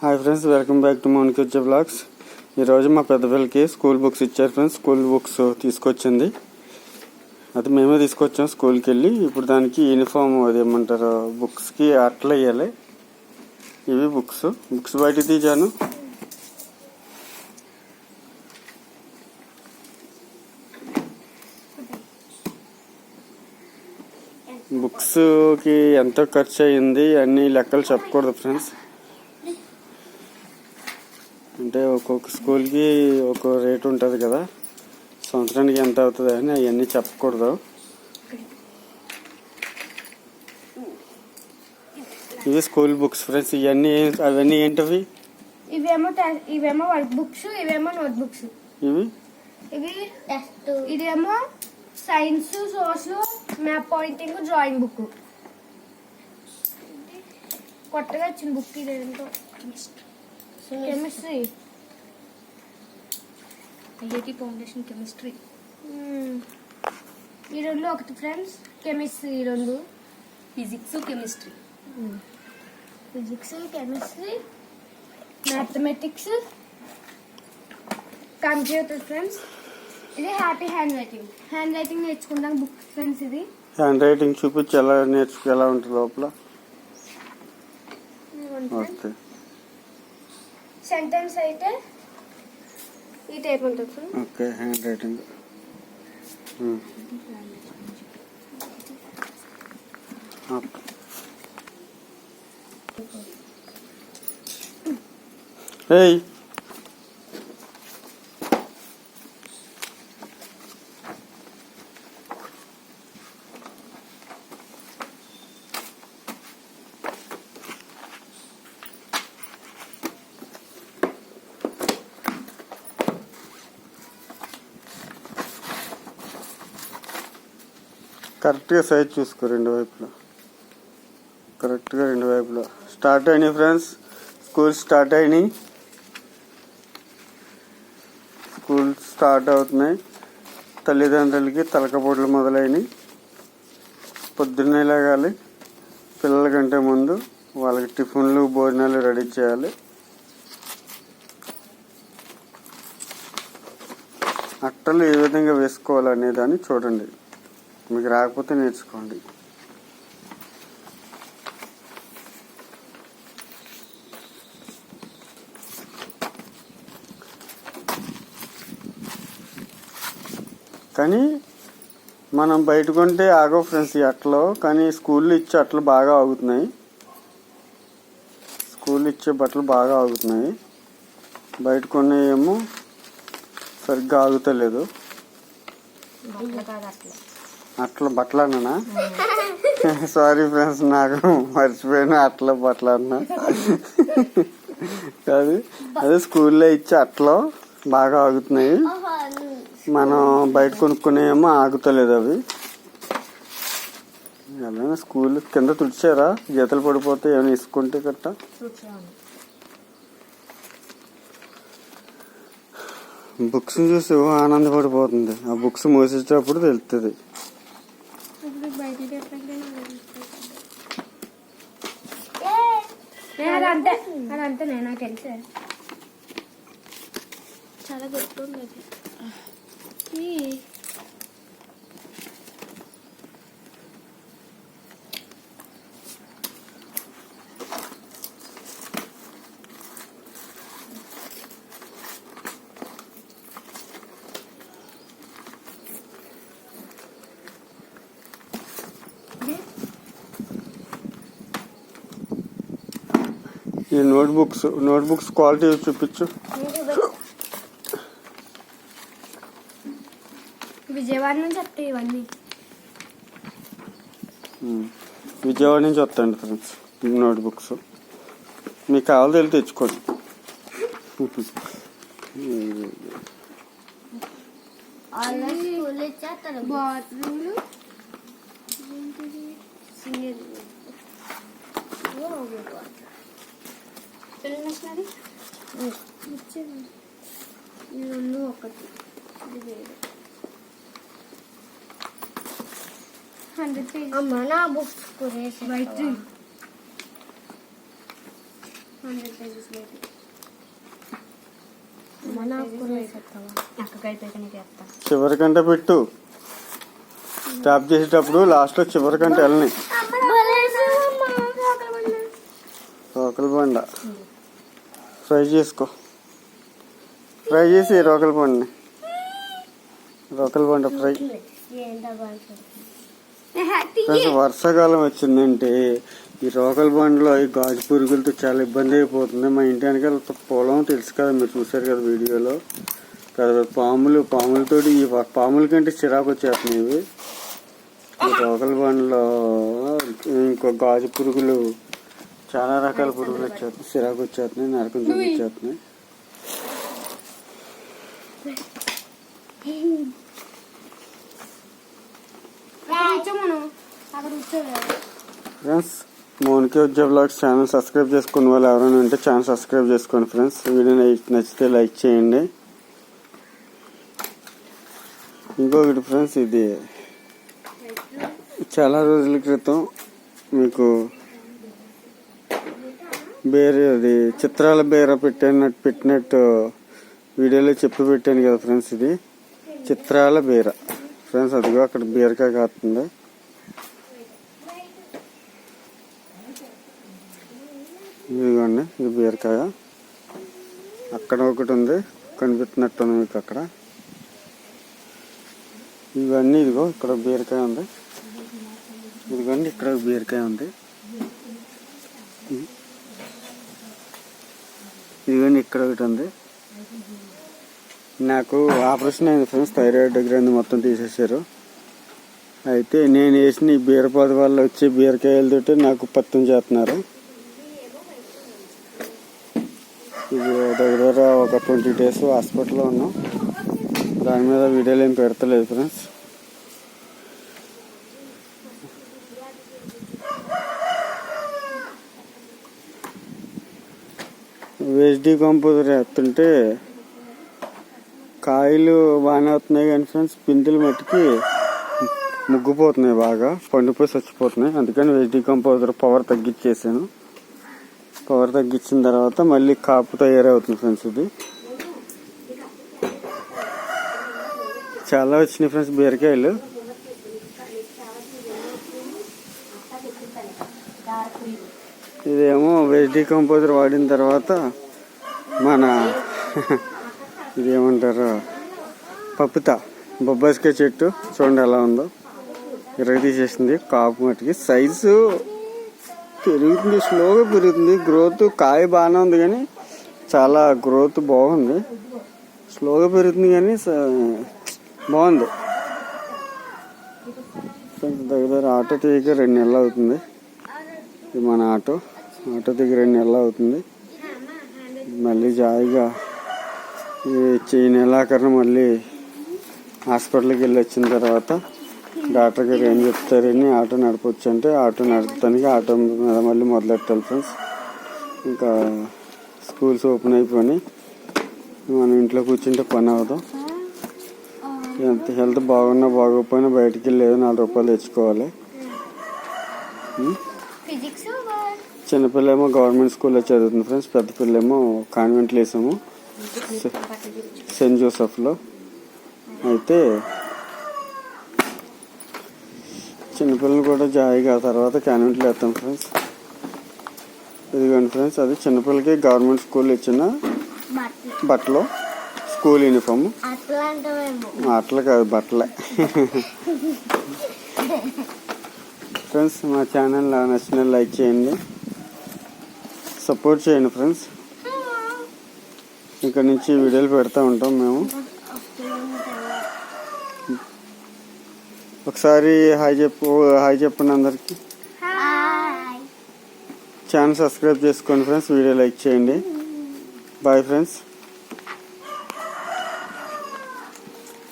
Hi friends welcome back to మౌన్ కిచ్చే blogs ఈరోజు మా పెద్దపిల్లలకి స్కూల్ బుక్స్ ఇచ్చారు ఫ్రెండ్స్ స్కూల్ బుక్స్ తీసుకొచ్చింది. అది మేమే తీసుకొచ్చాం స్కూల్కి వెళ్ళి ఇప్పుడు దానికి యూనిఫామ్ అది ఏమంటారు బుక్స్కి అట్లా వేయాలి. ఇవి బుక్స్ బుక్స్ బయట తీశాను. బుక్స్కి ఎంత ఖర్చు అయ్యింది. అన్ని లెక్కలు చెప్పకూడదు ఫ్రెండ్స్ అంటే ఒక్కొక్క స్కూల్కి ఒక రేట్ ఉంటుంది కదా. సంవత్సరానికి ఎంత అవుతుంది అని అవన్నీ చెప్పకూడదు. ఇవి స్కూల్ బుక్స్ ఫ్రెండ్స్ ఇవన్నీ అవన్నీ ఏంటవి? ఇవేమో ఇవేమో వర్క్ బుక్స్ ఇవేమో నోట్ బుక్స్. ఇవి? ఇవి టెస్ట్ ఇదేమో science social map pointing drawing book. కొత్తగా వచ్చిన బుక్ ఇదేంటో కెమిస్ట్రీ. IIT foundation chemistry. ఈ రెండు ఒకటి ఫ్రెండ్స్ కెమిస్ట్రీ ఈ రెండు. Physics chemistry. Physics chemistry mathematics computer friends. ఇది happy hand writing hand writing నేర్చుకుంటాను బుక్ ఫ్రెండ్స్ ఇది. హ్యాండ్ రైటింగ్ చూపించి ఎలా నేర్చుకు ఎలా ఉంటుంది లోపల? ఓకే. సెంటెన్స్ అయితే ఈ టైప్ ఉంటుంది ఓకే హ్యాండ్ రైటింగ్. ఓకే. కరెక్ట్గా సైజ్ చూసుకో రెండు వైపులా. కరెక్ట్గా రెండు వైపులా. స్టార్ట్ అయినాయి ఫ్రెండ్స్. స్కూల్ స్టార్ట్ అయినాయి. స్కూల్ స్టార్ట్ అవుతున్నాయి. తల్లిదండ్రులకి తలకపోట్లు మొదలైనవి. పొద్దున్నే లేగాలి. పిల్లల కంటే ముందు వాళ్ళకి టిఫిన్లు భోజనాలు రెడీ చేయాలి. అట్టలు ఏ విధంగా వేసుకోవాలనే దాన్ని చూడండి. మీకు రాకపోతే నేర్చుకోండి. కానీ మనం బయట కొంటే ఆగో ఫ్రెండ్స్ ఈ అట్లు కానీ స్కూల్లో ఇచ్చే అట్లు బాగా ఆగుతున్నాయి. స్కూల్లో ఇచ్చే బట్టలు బాగా ఆగుతున్నాయి. బయట కొనే ఏమో సరిగ్గా ఆగుతలేదు. అట్ల బట్టలు అన్నానా సారీ ఫ్రెండ్స్ నాకు మర్చిపోయినా అట్ల బట్టలు అన్నా అది అదే స్కూల్లో ఇచ్చే అట్లు బాగా ఆగుతున్నాయి. మనం బయట కొనుక్కునేమో ఆగుతలేదు అవి. ఎలా స్కూల్ కింద తుడిచారా? గీతలు పడిపోతే ఏమైనా ఇసుకుంటే కట్ట బుక్స్ చూసి ఆనందపడిపోతుంది. ఆ బుక్స్ మోసేటప్పుడు తెలుస్తుంది ఇప్పుడు బయటికి అది అంతే. అది అంతే నేను నాకు తెలిసే. చాలా గుర్తుంది ఈ notebooks notebooks quality చూపించు. విజయవాడ నుంచి వస్తాయి ఇవన్నీ. విజయవాడ నుంచి వస్తాయండి ఫ్రెండ్స్ నోట్ బుక్స్ మీకు కావాలి తెలిసి తెచ్చుకోండి. బాత్రూమ్లు రెండు ఒకటి. హండ్రెడ్ పేజ్ అమ్మ నా బుక్స్ కొనేసి వైట్ హండ్రెడ్ పేజెస్ లేదు చివరికంటే పెట్టు. స్టాప్ చేసేటప్పుడు లాస్ట్లో చివరికంటే వెళ్ళని. రోకల బండ. ఫ్రై చేసుకో. ఫ్రై చేసి రోకల బండని రోకల బండ ఫ్రై. ఫ్రెండ్స్ వర్షాకాలం వచ్చిందంటే ఈ రోకల బండలో ఈ గాజు పురుగులతో చాలా ఇబ్బంది అయిపోతుంది. మా ఇంటి వెనకాల పొలం తెలుసు కదా మీరు చూసారు కదా వీడియోలో. పెద్ద పెద్ద పాములు పాములతోటి ఈ పాముల కంటే చిరాకు వచ్చేస్తున్నాయి ఇవి. ఈ రోకల బండలో ఇంకో గాజు పురుగులు చాలా రకాల పురుగులు వచ్చేస్తున్నాయి. చిరాకు వచ్చేస్తున్నాయి నరకం కూర్చోలేదు ఫ్రెండ్స్ మోనికే ఉద్యోగ బ్లాగ్స్ ఛానల్ సబ్స్క్రైబ్ చేసుకున్న వాళ్ళు ఎవరైనా ఉంటే ఛానల్ సబ్స్క్రైబ్ చేసుకోండి ఫ్రెండ్స్. వీడియో నచ్చితే లైక్ చేయండి. ఇంకొకటి ఫ్రెండ్స్ ఇది చాలా రోజుల క్రితం మీకు బేర అది చిత్రాల బేర పెట్టినట్టు పెట్టినట్టు వీడియోలో చెప్పి పెట్టాను కదా ఫ్రెండ్స్ ఇది. చిత్రాల బీర. ఫ్రెండ్స్ అదిగో అక్కడ బీరకాయ కాస్తుంది. ఇదిగోండి ఇది బీరకాయ. అక్కడ ఒకటి ఉంది కనిపిస్తున్నట్టుంది మీకు అక్కడ. ఇవన్నీ ఇదిగో ఇక్కడ బీరకాయ ఉంది. ఇదిగోండి ఇక్కడ బీరకాయ ఉంది. ఇదిగోండి ఇక్కడ ఒకటి ఉంది. నాకు ఆపరేషన్ అయింది ఫ్రెండ్స్ థైరాయిడ్ గ్రంథి మొత్తం తీసేసారు అయితే నేను వేసిన ఈ బీరపాద వల్ల వచ్చే బీరకాయలతోటి నాకు పత్తం చేస్తున్నారు. ఇది దగ్గర దగ్గర ఒక ట్వంటీ డేస్ హాస్పిటల్లో ఉన్నాం. దాని మీద వీడియోలు ఏం పెడతలేదు ఫ్రెండ్స్. వేస్ట్ కంపోజర్ వేస్తుంటే కాయలు బాగానే వస్తున్నాయి కానీ ఫ్రెండ్స్ పిందులు మట్టుకి ముగ్గుపోతున్నాయి బాగా. పండిపోయి చచ్చిపోతున్నాయి. అందుకని వేస్ట్ కంపోజర్ పవర్ తగ్గించేసాను. పవర్ తగ్గించిన తర్వాత మళ్ళీ కాపు తయారవుతుంది ఫ్రెండ్స్ ఇది. చాలా వచ్చినాయి ఫ్రెండ్స్ బీరకాయలు. ఇదేమో వెజ్ డీకంపోజర్ వాడిన తర్వాత మన ఇదేమంటారు? పప్పుత బొబ్బాయికాయ చెట్టు. చూడండి ఎలా ఉందో. ఇరగ తీసేసింది. కాపు మట్టుకి. సైజు పెరుగుతుంది స్లోగా పెరుగుతుంది. గ్రోత్ కాయ బాగానే ఉంది కానీ చాలా గ్రోత్ బాగుంది. స్లోగా పెరుగుతుంది కానీ బాగుంది. దగ్గర దగ్గర ఆటో తీయక రెండు నెలలు అవుతుంది. ఇది మన ఆటో. ఆటో దగ్గర రెండు నెలలు అవుతుంది. మళ్ళీ జాయిగా ఈ నెలాఖరణ మళ్ళీ హాస్పిటల్కి వెళ్ళి వచ్చిన తర్వాత డాక్టర్ గారు ఏం చెప్తారని ఆటో నడపచ్చు అంటే ఆటో నడపడానికి ఆటో మీద మళ్ళీ మొదలెట్టాలి ఫ్రెండ్స్. ఇంకా స్కూల్స్ ఓపెన్ అయిపోయి మనం ఇంట్లో కూర్చుంటే పని అవ్వదు. ఎంత హెల్త్ బాగున్నా బాగోకపోయినా బయటికి వెళ్ళి ఏదో నాలుగు రూపాయలు తెచ్చుకోవాలి. ఫిజిక్స్ చిన్నపిల్ల ఏమో గవర్నమెంట్ స్కూల్లో చదువుతుంది ఫ్రెండ్స్ పెద్ద పిల్ల ఏమో కాన్వెంట్లో వేసాము సెయింట్ జోసెఫ్లో. అయితే చిన్నపిల్లలు కూడా జాయిగా తర్వాత కాన్వెంట్లో వేస్తాం ఫ్రెండ్స్. ఇదిగోండి ఫ్రెండ్స్ అది చిన్నపిల్లకి గవర్నమెంట్ స్కూల్ ఇచ్చిన బట్టలు. School uniform. అట్లా కాదు బట్టలే. ఫ్రెండ్స్ మా ఛానల్ నచ్చిన లైక్ చేయండి. సపోర్ట్ చేయండి ఫ్రెండ్స్. ఇక్కడ నుంచి వీడియోలు పెడతా ఉంటాం మేము. ఒకసారి హాయ్ చెప్పు హాయ్ చెప్పండి అందరికి. ఛానల్ సబ్స్క్రైబ్ చేసుకోండి ఫ్రెండ్స్ వీడియో లైక్ చేయండి. Bye friends